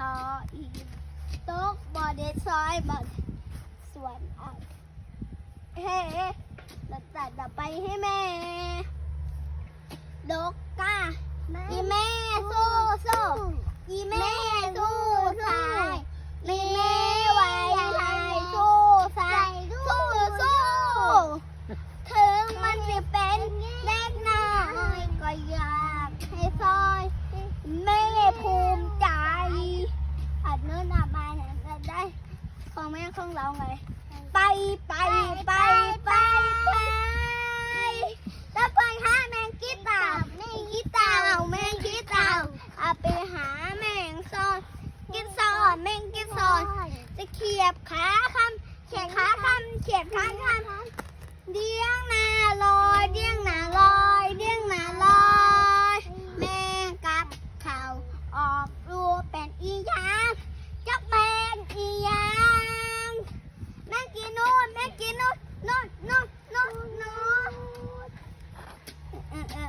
ออีตกบ่ได้ซอยบ่ส่วนอักเฮ้เราตัดต่อไปให้แม่ดกกาอีแม่สู้สู้อีแม่สู้สายอีแม่ไว้ให้สู้สายสู้สู้ถึงมันจะเป็นเล็กน้อยก็อยากให้ซอยแม่ภูมิใจอัดเนื้อหนามาเนี่ยจะได้ ของแม่ของเราไง ไปไปไปไปไปแล้วไปหาแมงกีตาแมงกีตาเอาแมงกีตาเอาไปหาแมงซอนกินซอนแมงกินซอนจะเขียบขาคำเขียบขาคำเขียบขาคำ uh, uh.